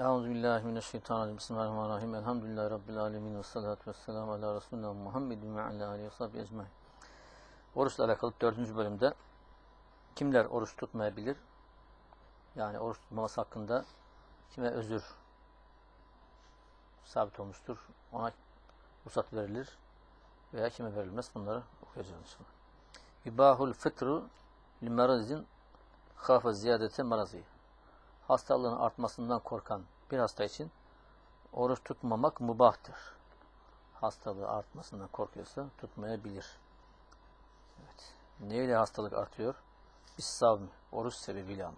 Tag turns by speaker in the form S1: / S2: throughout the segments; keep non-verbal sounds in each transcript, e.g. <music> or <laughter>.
S1: Euzubillahimineşşeytanirracim. Bismillahirrahmanirrahim. Elhamdülillahi Rabbil alemin. Ve salatu ve selamu ala Resulina Muhammedin ve ala aleyhi ve sahbihi ecmaîn. Oruçla alakalı dördüncü bölümde kimler oruç tutmayabilir? Yani oruç tutmaması hakkında kime özür sabit olmuştur? Ona ruhsat verilir veya kime verilmez? Bunları okuyacağız inşallah. Yubahul fıtru limerazin khafa ziyadete marazi. Hastalığın artmasından korkan bir hasta için oruç tutmamak mubahtır. Hastalığı artmasından korkuyorsa tutmayabilir. Evet. Neyle hastalık artıyor? Savmi. Oruç sebebiyle ama.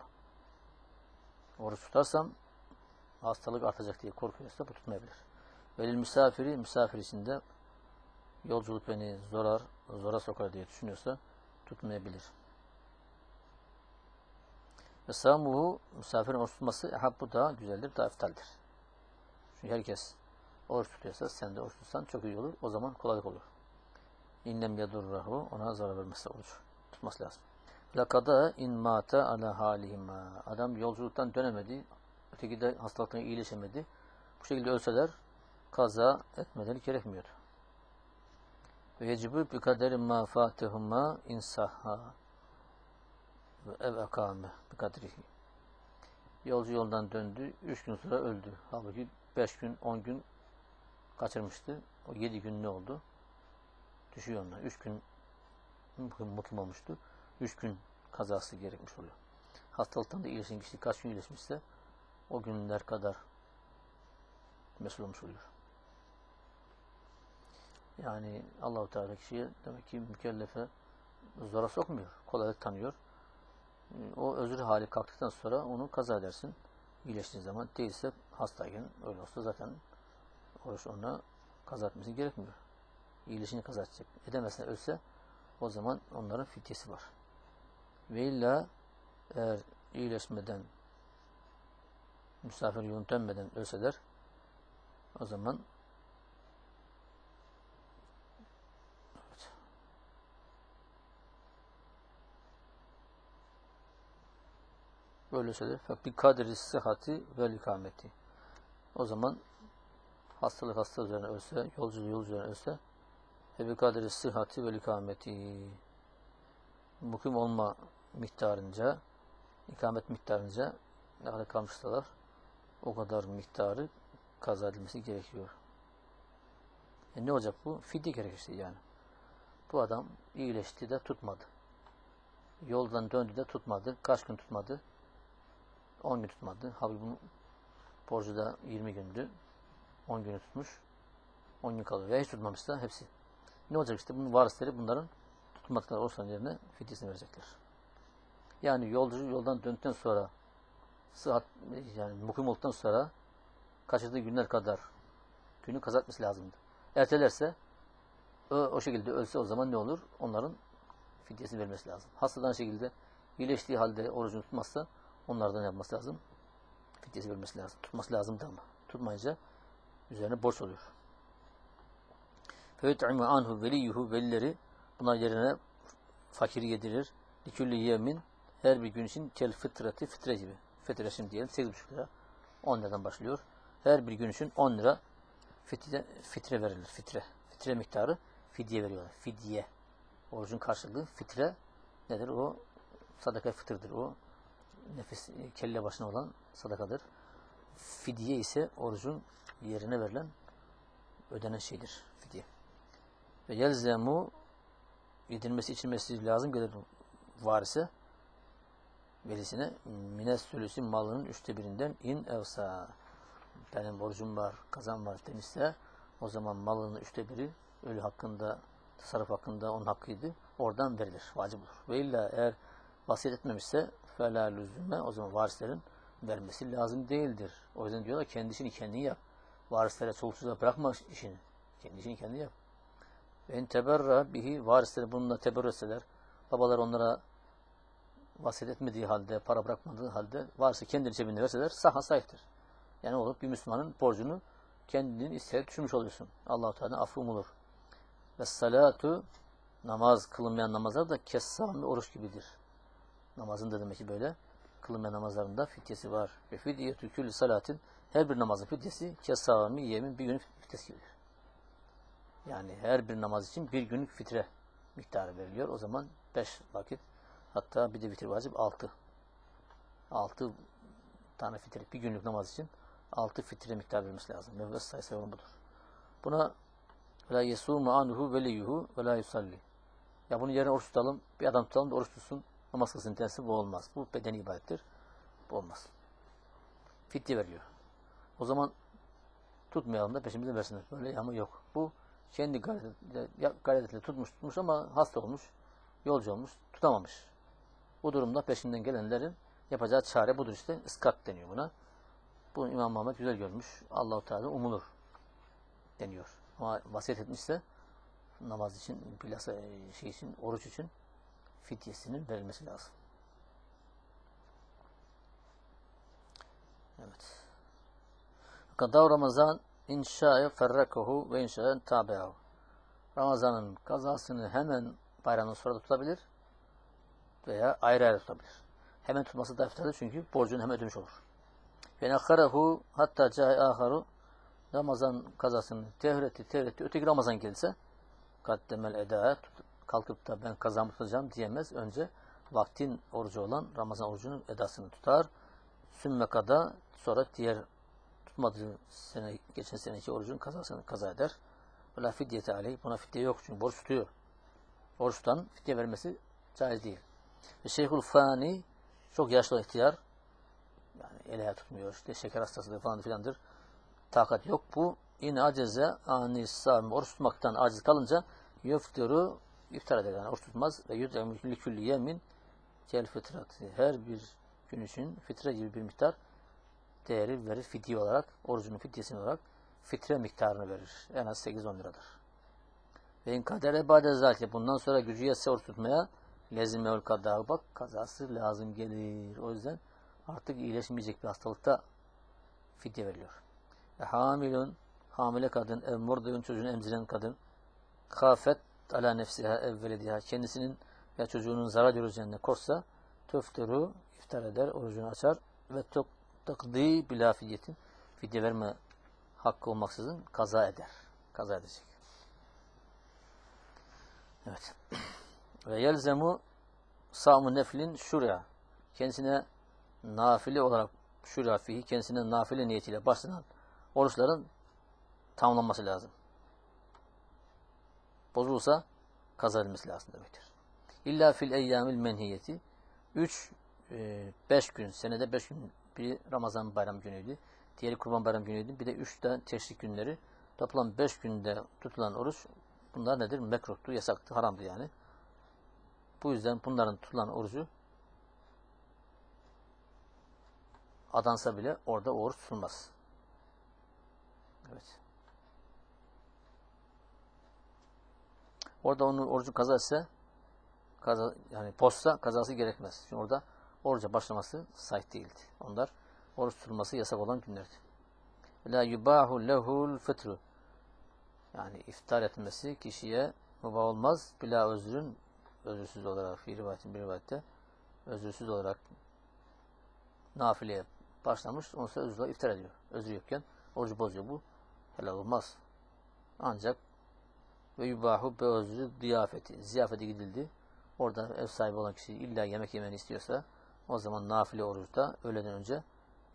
S1: Oruç tutarsam hastalık artacak diye korkuyorsa bu tutmayabilir. Velil misafiri, misafir içinde yolculuk beni zorar, zora sokar diye düşünüyorsa tutmayabilir. Ve samuhu misafirin oruç tutması bu daha güzeldir, daha iftaldir. Çünkü herkes oruç tutuyorsa sen de oruç tutsan çok iyi olur. O zaman kolaylık olur. İnnem yadurrahu ona zarar vermesi oruç tutması lazım. Lakada in mata ala halihima. Adam yolculuktan dönemedi. Öteki de hastalıktan iyileşemedi. Bu şekilde ölseler kaza etmeleri gerekmiyordu. Ve yecibu bi kaderi ma fatihuma insahha ve ev akame bi kadrihi. Yolcu yoldan döndü. Üç gün sonra öldü. Halbuki beş gün, on gün kaçırmıştı. O yedi gün ne oldu? Düşüyor ondan. Üç gün mutlu olmuştu. Üç gün kazası gerekmiş oluyor. Hastalıktan da iyileşen kişi kaç gün iyileşmişse o günler kadar mesul olmuş oluyor. Yani Allahu Teala kişiye demek ki mükellefe zora sokmuyor. Kolaylık tanıyor. O özür hali kalktıktan sonra onu kaza edersin. İyileştiği zaman değilse hastayken öyle olsa zaten oruç ona kaza etmesi gerekmiyor. İyileşini kaza edecek. Edemezse ölse o zaman onların fityesi var. Ve illa eğer iyileşmeden misafir yolun dönmeden ölseler o zaman böyle ölseler bir kadri sıhhati ve ikameti o zaman hastalık hasta üzerine ölse yolcu yol üzerine ölse ve bir kadri sıhhati ve ikameti mukim olma miktarınca ikamet miktarınca ne kadar kalmışsalar o kadar miktarı kaza edilmesi gerekiyor. E ne olacak bu? Fidye gerekir yani. Bu adam iyileşti de tutmadı. Yoldan döndü de tutmadı. Kaç gün tutmadı? 10 gün tutmadı. Halbuki bunun borcu da 20 gündü. 10 günü tutmuş. 10 gün kalıyor. Ya hiç tutmamışsa hepsi. Ne olacak işte? Bunun varisleri bunların tutmadıkları olsan yerine fidyesini verecekler. Yani yolcu yoldan döndükten sonra sıhhat yani mukim olduktan sonra kaçırdığı günler kadar günü kazatması lazımdı. Ertelerse o, o şekilde ölse o zaman ne olur? Onların fidyesini vermesi lazım. Hastadan şekilde iyileştiği halde orucunu tutmazsa onlardan yapması lazım. Fidyesi vermesi lazım. Tutması lazımdı ama. Tutmayınca üzerine borç oluyor. Feyut'imu anhu veliyuhu velileri buna yerine fakiri yedirir. Likülli yemin her bir gün için kel fıtratı fitre gibi. Fitre şimdi diyelim 8,5 lira. 10 liradan başlıyor. Her bir gün için 10 lira fitre, fitre verilir. Fitre. Fitre miktarı fidye veriyorlar. Fidye. Orucun karşılığı fitre nedir? O sadaka fıtırdır. O nefis kelle başına olan sadakadır. Fidye ise orucun yerine verilen ödenen şeydir. Fidye. Ve yelzemu yedirmesi içilmesi lazım gelir varise velisine mines sülüsü malının üçte birinden in evsa benim borcum var, kazan var demişse o zaman malının üçte biri ölü hakkında, tasarruf hakkında onun hakkıydı. Oradan verilir. Vacip olur. Ve illa eğer vasiyet etmemişse fela lüzume o zaman varislerin vermesi lazım değildir. O yüzden diyorlar kendi işini kendin yap. Varislere çoluksuza bırakma işini. Kendi işini kendin yap. En teberra bihi varisleri bununla teberrü babalar onlara vasiyet etmediği halde, para bırakmadığı halde varsa kendini cebinde verseler saha sahiptir. Yani olup bir Müslümanın borcunu kendinin isteyerek düşürmüş oluyorsun. Allah-u Teala affım olur. Ve salatu namaz kılınmayan namazlar da kessami oruç gibidir. Namazın da demek ki böyle kılınma namazlarında fidyesi var. Ve fidyetü külli salatin her bir namazın fidyesi kesami yemin bir günlük fidyesi gibidir. Yani her bir namaz için bir günlük fitre miktarı veriliyor. O zaman beş vakit hatta bir de vitir vacip altı. Altı tane fitre bir günlük namaz için altı fitre miktarı verilmesi lazım. Mevves sayısı olan budur. Buna la yesumu anhu veliyuhu ve la yusalli. Ya bunun yerine oruç tutalım, bir adam tutalım da oruç tutsun, namaz kılsın dense bu olmaz. Bu bedeni ibadettir. Bu olmaz. Fidye veriyor. O zaman tutmayalım da peşimize versinler. Böyle ama yok. Bu kendi gayretiyle, ya- gayretiyle tutmuş tutmuş ama hasta olmuş, yolcu olmuş, tutamamış. Bu durumda peşinden gelenlerin yapacağı çare budur işte. Iskat deniyor buna. Bunu İmam Muhammed güzel görmüş. Allahu Teala umulur deniyor. Ama vasiyet etmişse namaz için, bilhassa e, şey için, oruç için fidyesinin verilmesi lazım. Evet. Kadav Ramazan inşa'ya ferrakahu ve inşa'ya tabi'ahu. Ramazan'ın kazasını hemen bayramdan sonra tutabilir veya ayrı ayrı tutabilir. Hemen tutması da iftardır çünkü borcunu hemen ödemiş olur. Ve nekkarahu hatta cahi aharu Ramazan kazasını tehretti tehretti öteki Ramazan gelirse kaddemel eda kalkıp da ben kazamı tutacağım diyemez. Önce vaktin orucu olan Ramazan orucunun edasını tutar. Sümme kada sonra diğer tutmadığı sene, geçen seneki orucun kazasını kaza eder. Vela fidyete aleyh. Buna fidye yok çünkü borç tutuyor. Oruç tutan fidye vermesi caiz değil. Ve Şeyhul Fani çok yaşlı ihtiyar. Yani el tutmuyor. işte şeker hastasıdır falan filandır. Takat yok. Bu in aceze ani sâm oruç tutmaktan aciz kalınca yuftiru iftar eder. Yani oruç tutmaz ve yud'emu likülli yemin kel fıtratı. Her bir gün için fitre gibi bir miktar değeri verir fidye olarak, orucunun fidyesini olarak fitre miktarını verir. En az 8-10 liradır. Ve in kadere ba'de zâlike bundan sonra gücü yetse oruç tutmaya lezimevül kadâ bak kazası lazım gelir. O yüzden artık iyileşmeyecek bir hastalıkta fidye veriliyor. Ve hamilun hamile kadın, ev murduyun çocuğunu emziren kadın, kafet ala nefsiha evvelediha kendisinin ya çocuğunun zarar göreceğine korksa töftürü iftar eder, orucunu açar ve tok takdi bila fidyetin fidye verme hakkı olmaksızın kaza eder. Kaza edecek. Evet. <clears throat> Ve yelzemu samu neflin şurya. Kendisine nafile olarak şurya fihi kendisine nafile niyetiyle başlanan oruçların tamamlanması lazım. Bozulsa kaza edilmesi lazım demektir. İlla fil eyyamil menhiyeti 3 5 gün senede 5 gün biri Ramazan bayram günüydü. Diğeri Kurban bayram günüydü. Bir de 3 de teşrik günleri. Toplam 5 günde tutulan oruç bunlar nedir? Mekruhtu, yasaktı, haramdı yani. Bu yüzden bunların tutulan orucu adansa bile orada oruç tutulmaz. Evet. Orada onun orucu kaza etse kaza, yani posta kazası gerekmez. Çünkü orada oruca başlaması sahih değildi. Onlar oruç tutulması yasak olan günlerdi. La yubahu lehul fıtru. Yani iftar etmesi kişiye mübah olmaz. Bila özrün özürsüz olarak bir rivayetin bir rivayette özürsüz olarak nafileye başlamış. Ondan sonra özürle iftar ediyor. Özür yokken orucu bozuyor. Bu helal olmaz. Ancak ve yubahu be özrü ziyafeti. Ziyafete gidildi. Orada ev sahibi olan kişi illa yemek yemeni istiyorsa o zaman nafile oruçta öğleden önce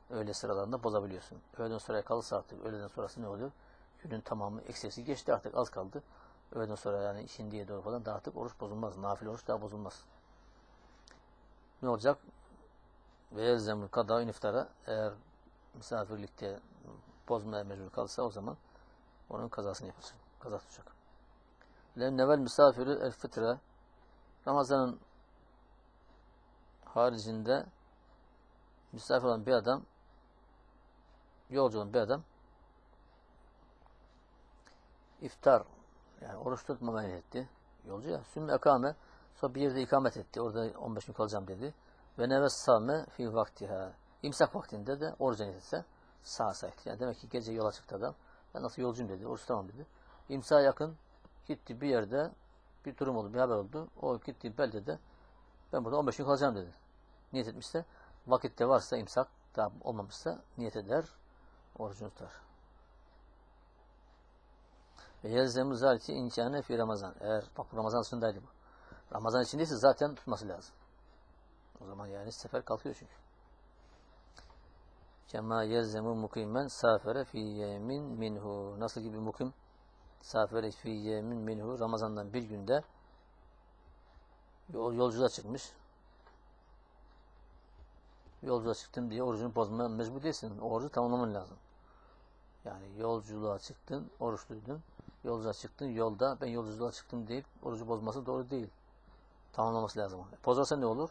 S1: öğle sıralarında bozabiliyorsun. Öğleden sonra kalırsa artık öğleden sonrası ne oluyor? Günün tamamı eksisi geçti artık az kaldı. Öğleden sonra yani işindiye doğru falan da artık oruç bozulmaz. Nafile oruç daha bozulmaz. Ne olacak? Ve yelzemül kada iftara eğer misafirlikte bozmaya mecbur kalırsa o zaman onun kazasını yapacak. Kaza tutacak. Lennevel misafiri el fıtre Ramazan'ın haricinde misafir olan bir adam yolcu olan bir adam iftar yani oruç tutmamayı etti. Yolcu ya. Sümme ekame sonra bir yerde ikamet etti. Orada 15 gün kalacağım dedi. Ve neves same fi vaktiha. İmsak vaktinde de oruç etse sağ sahip. Yani demek ki gece yola çıktı adam. Ben nasıl yolcuyum dedi. Oruç tamam dedi. İmsa yakın gitti bir yerde bir durum oldu, bir haber oldu. O gitti beldede ben burada 15 gün kalacağım dedi. Niyet etmişse Vakitte varsa imsak, daha olmamışsa niyet eder, orucunu tutar. Ve yelzemu zaliti imkanı fi Ramazan. Eğer bak Ramazan dışındaydı bu. Ramazan içindeyse zaten tutması lazım. O zaman yani sefer kalkıyor çünkü. Kema yelzemu mukimen safere fi yemin minhu. Nasıl gibi mukim? Safere fi yemin minhu. Ramazan'dan bir günde yol, yolculuğa çıkmış. Yolculuğa çıktım diye orucunu bozmaya mecbur değilsin. Orucu tamamlaman lazım. Yani yolculuğa çıktın, oruçluydun. Yolculuğa çıktın, yolda ben yolculuğa çıktım deyip orucu bozması doğru değil. Tamamlaması lazım. Bozarsa ne olur?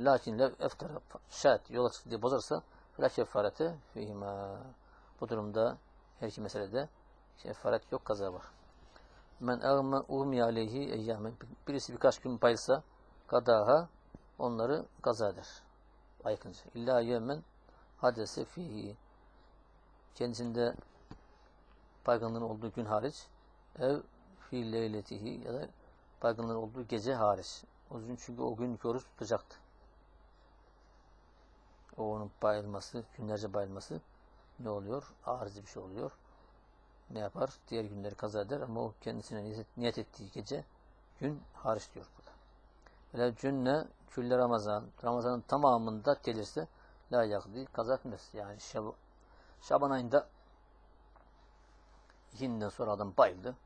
S1: Lakin lev eftara şayet yola çıktı diye bozarsa la kefarete fihima. Bu durumda her iki meselede kefaret yok, kaza var. Men evme umi aleyhi eyyamen. Birisi birkaç gün bayılsa kadaha onları kaza eder. Aykınca. İlla yemen hadese fihi. Kendisinde baygınlığın olduğu gün hariç ev fi leyletihi ya da baygınlığın olduğu gece hariç. O gün çünkü o gün oruç tutacaktı. O onun bayılması, günlerce bayılması ne oluyor? Arızi bir şey oluyor. Ne yapar? Diğer günleri kaza eder ama o kendisine niyet, ettiği gece gün hariç diyor burada. Ve cünne külle Ramazan. Ramazanın tamamında gelirse la yakdi kaza etmez. Yani şab Şaban ayında ikinden sonra adam bayıldı.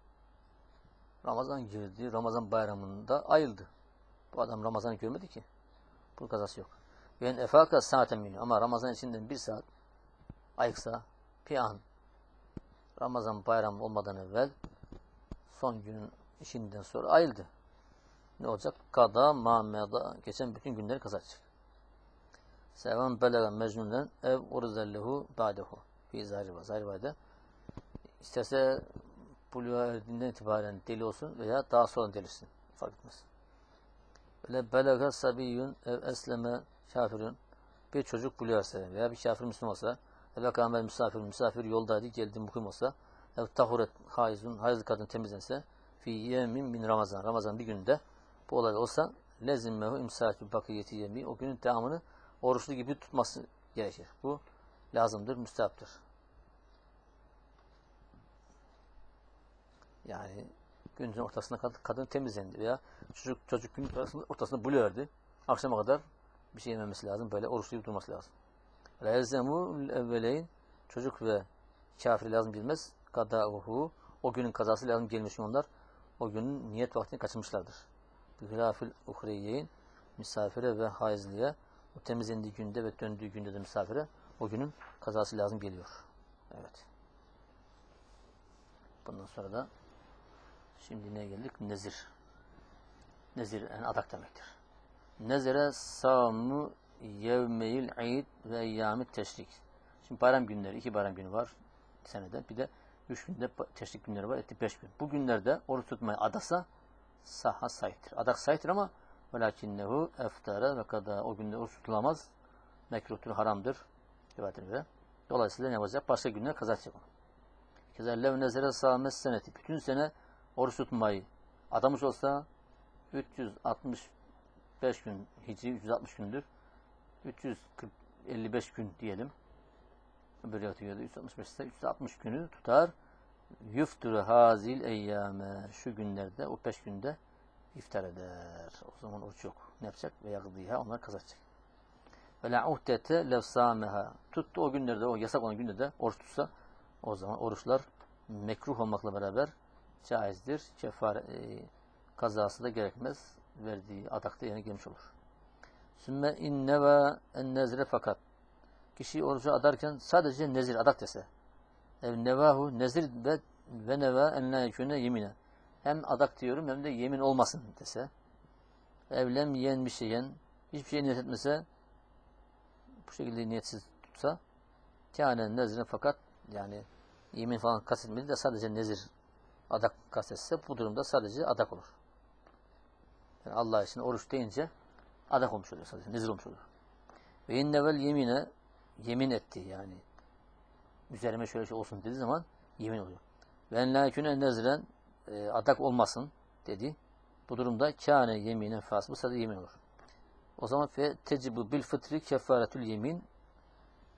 S1: Ramazan girdi. Ramazan bayramında ayıldı. Bu adam Ramazan'ı görmedi ki. Bu kazası yok. Ben efaka saaten. Ama Ramazan içinden bir saat ayıksa bir an Ramazan bayramı olmadan evvel son günün işinden sonra ayıldı. Ne olacak? Kada, mameda geçen bütün günleri kazanacak. Sevan belega mecnunen ev urzellehu ba'dehu. Fi zahriba. Zahribayda İsterse buluğa erdiğinden itibaren deli olsun veya daha sonra delirsin. Fark etmez. Böyle belaga sabiyyun ev esleme kafirun bir çocuk buluyorsa veya bir kafir Müslüman olsa kamel misafir misafir yoldaydı geldi mukim olsa ev tahuret haizun hayızlı kadın temizlense fi yemin min ramazan ramazan bir günde bu olay olsa lezimmehu imsakü bakiyeti yemi o günün devamını oruçlu gibi tutması gerekir. Bu lazımdır, müstahaptır. Yani günün ortasında kadın temizlendi veya çocuk çocuk günün ortasında, ortasında buluyordu. Akşama kadar bir şey yememesi lazım. Böyle oruçlu durması lazım. Lezemu evveleyn çocuk ve kafir lazım bilmez. Kadauhu o günün kazası lazım gelmiş onlar. O günün niyet vaktini kaçırmışlardır. Bihilafil uhriyeyn misafire ve haizliye o temizlendiği günde ve döndüğü günde de misafire o günün kazası lazım geliyor. Evet. Bundan sonra da Şimdi ne geldik? Nezir. Nezir yani adak demektir. Nezire samu yevmeyil eid ve eyyami teşrik. Şimdi bayram günleri, iki bayram günü var senede. Bir de üç günde teşrik günleri var. Etti beş gün. Bu günlerde oruç tutmayı adasa saha sahiptir. Adak sahiptir ama velakinnehu eftara ve kada o günde oruç tutulamaz. Mekruhtur, haramdır. Rivayetine göre. Dolayısıyla ne yapacak? Başka günler kazanacak onu. Kezellev nezere sâmes seneti. Bütün sene oruç tutmayı adamış olsa 365 gün hicri 360 gündür. 355 gün diyelim. Böyle yatıyor 365 ise 360 günü tutar. Yufturu hazil eyyame şu günlerde o 5 günde iftar eder. O zaman oruç yok. Ne yapacak? Ve yakdiha onlar kazanacak. Ve la uhdete levsameha tuttu o günlerde o yasak olan günde de oruç tutsa o zaman oruçlar mekruh olmakla beraber caizdir. Kefar e, kazası da gerekmez. Verdiği adakta yerine gelmiş olur. Sümme inne ve en nezre fakat. Kişi orucu adarken sadece nezir adak dese. Ev nevahu nezir ve ve neva en la yekune yemine. Hem adak diyorum hem de yemin olmasın dese. Evlem yiyen bir şeyen hiçbir şey niyet etmese bu şekilde niyetsiz tutsa kâne nezire fakat yani yemin falan kastetmedi de sadece nezir adak kastetse bu durumda sadece adak olur. Yani Allah için oruç deyince adak olmuş oluyor sadece. Nezir olmuş oluyor. Ve innevel yemine yemin etti yani. Üzerime şöyle şey olsun dediği zaman yemin oluyor. Ve en lâküne nezren e, adak olmasın dedi. Bu durumda kâne yemine fas. Bu sadece yemin olur. O zaman fe tecibu bil fıtri kefaretül yemin.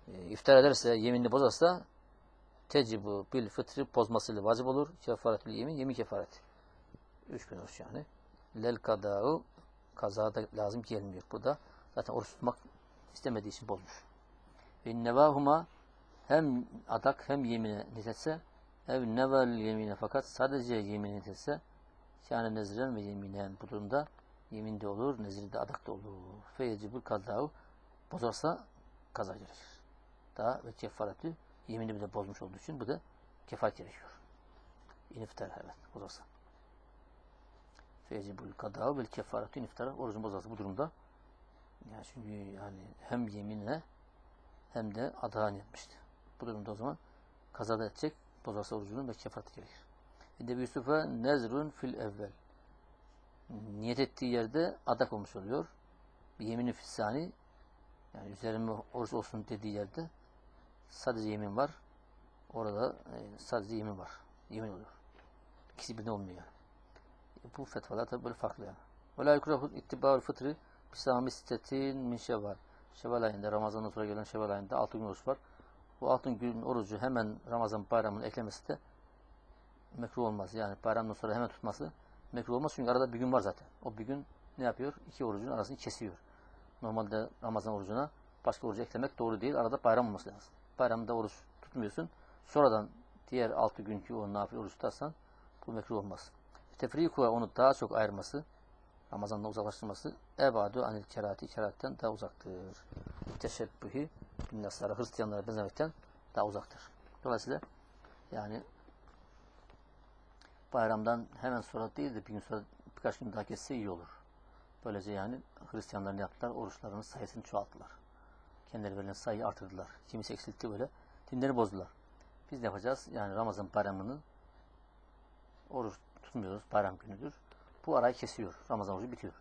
S1: E, iftar ederse, yeminini bozarsa tecibu bil fıtri bozmasıyla vacip olur. Kefaretül yemin, yemin kefareti. Üç gün oruç yani. Lel kada'u kaza da lazım gelmiyor. Bu da zaten oruç tutmak istemediği için bozmuş. Ve nevahuma hem adak hem yemine nitetse ev nevel yemine fakat sadece yemin nitetse yani nezren ve yeminen bu durumda yemin de olur, nezir de adak da olur. Feyecibul kazau bozarsa kaza gerekir. Daha ve kefaretü yemini bile bozmuş olduğu için bu da kefaret gerekiyor. İniftar evet bozarsa. Feyecibul kadau vel kefaretü iniftara orucun bozarsa bu durumda yani çünkü yani hem yeminle hem de adağını yapmıştı. Bu durumda o zaman kazada edecek, bozarsa orucunun ve kefaret gerekir. Edebi Yusuf'a nezrun fil evvel. Niyet ettiği yerde adak olmuş oluyor. Bir yemini fissani yani üzerime oruç olsun dediği yerde sadece yemin var. Orada e, sadece yemin var. Yemin oluyor. İkisi birden olmuyor yani. Bu fetvalar tabi böyle farklı yani. Ve la yukrahu ittiba'ul fıtrı bisami sitetin min şevval. Şevval ayında, Ramazan'dan sonra gelen Şevval ayında 6 gün oruç var. Bu 6 gün orucu hemen Ramazan bayramının eklemesi de mekruh olmaz. Yani bayramdan sonra hemen tutması mekruh olmaz. Çünkü arada bir gün var zaten. O bir gün ne yapıyor? İki orucun arasını kesiyor. Normalde Ramazan orucuna başka orucu eklemek doğru değil. Arada bayram olması lazım. Bayramda oruç tutmuyorsun. Sonradan diğer 6 günkü o nafile oruç tutarsan bu mekruh olmaz. Tefriku onu daha çok ayırması Ramazan'da uzaklaştırması ebadu anil kerati keratten daha uzaktır. Teşebbühi bin nasara Hristiyanlara benzemekten daha uzaktır. Dolayısıyla yani bayramdan hemen sonra değil de bir gün sonra birkaç gün daha kesse iyi olur. Böylece yani Hristiyanların yaptılar, oruçlarının sayısını çoğalttılar. Kendileri verilen sayıyı artırdılar. Kimisi eksiltti böyle. Dinleri bozdular. Biz ne yapacağız? Yani Ramazan bayramını oruç tutmuyoruz. Bayram günüdür. Bu arayı kesiyor. Ramazan orucu bitiyor.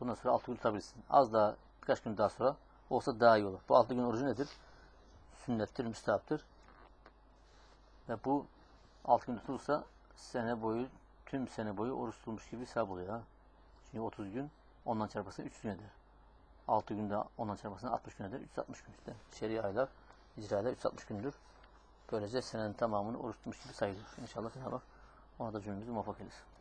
S1: Bundan sonra 6 gün tutabilirsin. Az daha birkaç gün daha sonra olsa daha iyi olur. Bu 6 gün orucu nedir? Sünnettir, müstahaptır. Ve bu 6 gün tutulursa sene boyu, tüm sene boyu oruç tutulmuş gibi hesap oluyor. Ha? Çünkü 30 gün ondan çarparsa 3 gün eder. 6 günde ondan çarparsa 60 gün eder. 360 gün işte. Şer'i aylar, icra aylar 360 gündür. Böylece senenin tamamını oruç tutmuş gibi sayılır. İnşallah Cenab-ı ona da cümlemizi muvaffak eylesin.